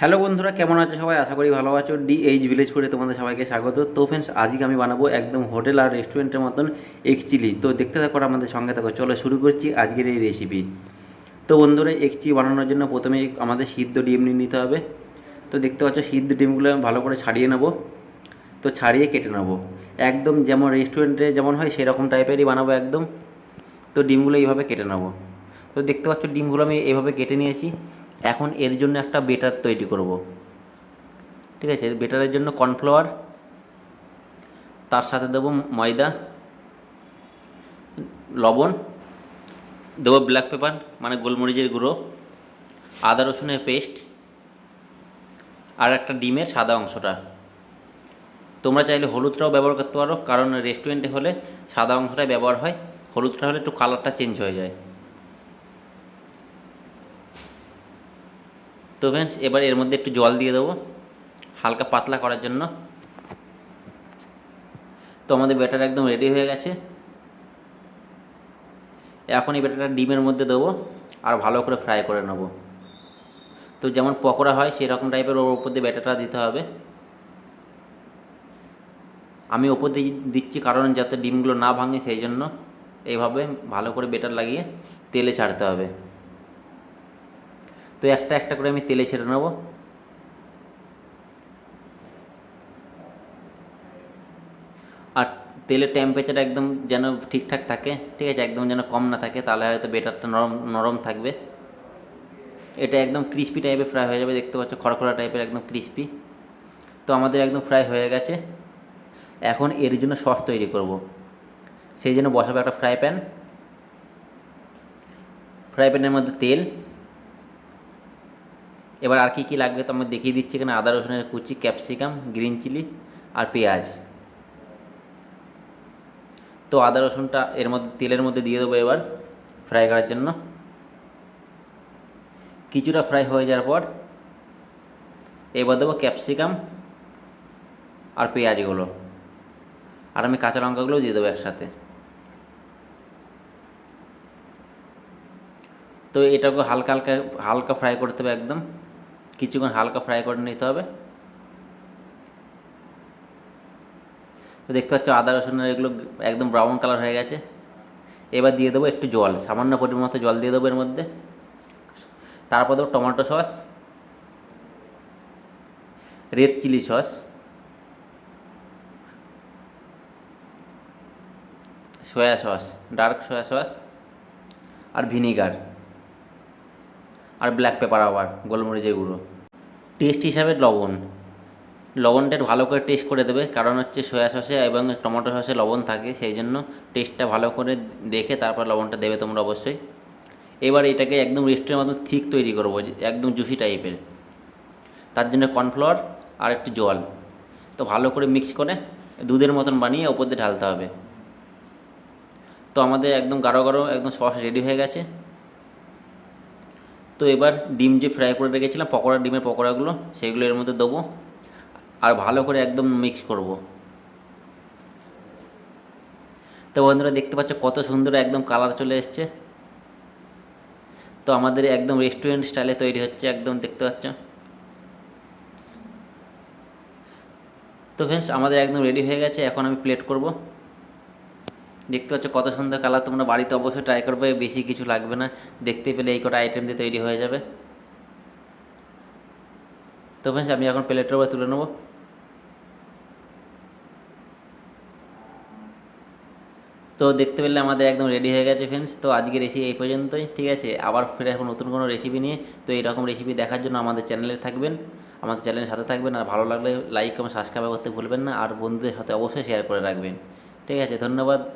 Hello বন্ধুরা, কেমন আছো সবাই? আশা করি ভালো আছো। ডি এইচ ভিলেজ ফুডে তোমাদের সবাইকে স্বাগত। তো ফ্রেন্ডস আজকে আমি বানাবো একদম হোটেল আর রেস্টুরেন্টের মতন এগ চিলি তো দেখতে থাকো আমাদের সঙ্গে থাকো। চলো শুরু করছি আজকের এই রেসিপি তো বন্ধুরা এগ চিলি বানানোর জন্য প্রথমে আমাদের সিদ্ধ ডিম নিয়ে নিতে হবে। তো দেখতে পাচ্ছ, সিদ্ধ ডিমগুলো আমি ভালো করে ছাড়িয়ে নেব। তো ছাড়িয়ে কেটে নেব। একদম যেমন রেস্টুরেন্টে যেমন হয়, সেরকম টাইপেরই বানাবো একদম। তো ডিমগুলো এইভাবে কেটে নেব। তো দেখতে পাচ্ছ, ডিমগুলো আমি এইভাবে কেটে নিয়েছি। এখন এর জন্য একটা বেটার তৈরি করব। ঠিক আছে? বেটারের জন্য কর্নফ্লাওয়ার, তার সাথে দেবো ময়দা, লবণ, দেবো ব্ল্যাক পেপার মানে গোলমরিচের গুঁড়ো, আদা রসুনের পেস্ট, আর একটা ডিমের সাদা অংশটা। তোমরা চাইলে হলুদটাও ব্যবহার করতে পারো, কারণ রেস্টুরেন্টে হলে সাদা অংশটাই ব্যবহার হয়, হলুদটা হলে একটু কালারটা চেঞ্জ হয়ে যায়। তো ফ্রেন্ডস এবার এর মধ্যে একটু জল দিয়ে দেবো। হালকা পাতলা করার জন্য। তো আমাদের ব্যাটার একদম রেডি হয়ে গেছে। এখন এই ব্যাটারটা ডিমের মধ্যে দেবো আর ভালো করে ফ্রাই করে নেব। তো যেমন পকোড়া হয়, সেরকম টাইপের ওর উপর দিয়ে ব্যাটারটা দিতে হবে। আমি ওপর দিয়ে দিচ্ছি কারণ যাতে ডিমগুলো না ভাঙে, সেই জন্য এইভাবে ভালো করে বেটার লাগিয়ে তেলে ছাড়তে হবে। তো একটা একটা করে আমি তেলে ছেড়ে নেব। আর তেলের টেম্পারেচার একদম যেন ঠিকঠাক থাকে, ঠিক আছে, একদম যেন কম না থাকে, তাহলে হয়তো বেটারটা নরম নরম থাকবে। এটা একদম ক্রিস্পি টাইপের ফ্রাই হয়ে যাবে, দেখতে পাচ্ছ, খড়খড়া টাইপের একদম ক্রিস্পি তো আমাদের একদম ফ্রাই হয়ে গেছে। এখন এর জন্য সস তৈরি করব। সেই জন্য বসাবো একটা ফ্রাই প্যান ফ্রাই প্যানের মধ্যে তেল। এবার আর কী কী লাগবে তো আমি দেখিয়ে দিচ্ছি এখানে আদা, রসুনের কুচি, ক্যাপসিকাম, গ্রিন চিলি আর পেঁয়াজ। তো আদা, রসুনটা এর মধ্যে, তেলের মধ্যে দিয়ে দেবো এবার ফ্রাই করার জন্য। কিছুটা ফ্রাই হয়ে যাওয়ার পর এবার দেবো ক্যাপসিকাম আর পেঁয়াজগুলো। আর আমি কাঁচা লঙ্কাগুলোও দিয়ে দেবো একসাথে। তো এটাকে হালকা হালকা হালকা ফ্রাই করতে হবে একদম। কিছুক্ষণ হালকা ফ্রাই করে নিতে হবে। তো দেখতে পাচ্ছ আদা রসুনের এগুলো একদম ব্রাউন কালার হয়ে গেছে। এবার দিয়ে দেবো একটু জল, সামান্য পরিমাণ মতো জল দিয়ে দেবো এর মধ্যে। তারপর দেবো tomato sauce red chilli sauce soya sauce dark soya sauce আর ভিনিগার আর ব্ল্যাক পেপার আবার, গোলমরিচের গুঁড়ো। টেস্ট হিসাবে লবণ। লবণটা ভালো করে টেস্ট করে দেবে, কারণ হচ্ছে সয়া সসে এবং টমেটো সসে লবণ থাকে, সেই জন্য টেস্টটা ভালো করে দেখে তারপর লবণটা দেবে তোমরা অবশ্যই। এবার এটাকে একদম রেস্টের মতো ঠিক তৈরি করব একদম জুসি টাইপের তার জন্য কর্নফ্লাওয়ার আর একটু জল। তো ভালো করে মিক্স করে দুধের মতন বানিয়ে ওপর দিয়ে ঢালতে হবে। তো আমাদের একদম গাঢ় গাঢ় একদম সস রেডি হয়ে গেছে। তো এবার ডিম যে ফ্রাই করে রেখেছিলাম, পকোড়া ডিমের পকোড়াগুলো সেইগুলো এর মধ্যে দেবো আর ভালো করে একদম মিক্স করব। তো বন্ধুরা দেখতে পাচ্ছ কত সুন্দর একদম কালার চলে এসছে। তো আমাদের একদম রেস্টুরেন্ট স্টাইলে তৈরি হচ্ছে একদম, দেখতে পাচ্ছ। তো ফ্রেন্ডস আমাদের একদম রেডি হয়ে গেছে, এখন আমি প্লেট করব। দেখতে পাচ্ছ কত সুন্দর কালার, তোমরা বাড়িতে অবশ্যই ট্রাই করবে, বেশি কিছু লাগবে না। দেখতে পেলে এই কটা আইটেম দিয়ে তৈরি হয়ে যাবে। তো ফ্রেন্ডস আমি এখন প্লেটের উপরে তুলে নেব। তো দেখতে পেলে আমাদের একদম রেডি হয়ে গেছে ফ্রেন্ডস তো আজকে রেসিপি এই পর্যন্তই, ঠিক আছে? আবার ফিরে এখন নতুন কোনো রেসিপি নিয়ে। তো এইরকম রেসিপি দেখার জন্য আমাদের চ্যানেলে থাকবেন। আমাদের চ্যানেলের সাথে থাকবেন। আর ভালো লাগলে লাইক এবং সাবস্ক্রাইব করতে ভুলবেন না। আর বন্ধুদের সাথে অবশ্যই শেয়ার করে রাখবেন। ঠিক আছে, ধন্যবাদ।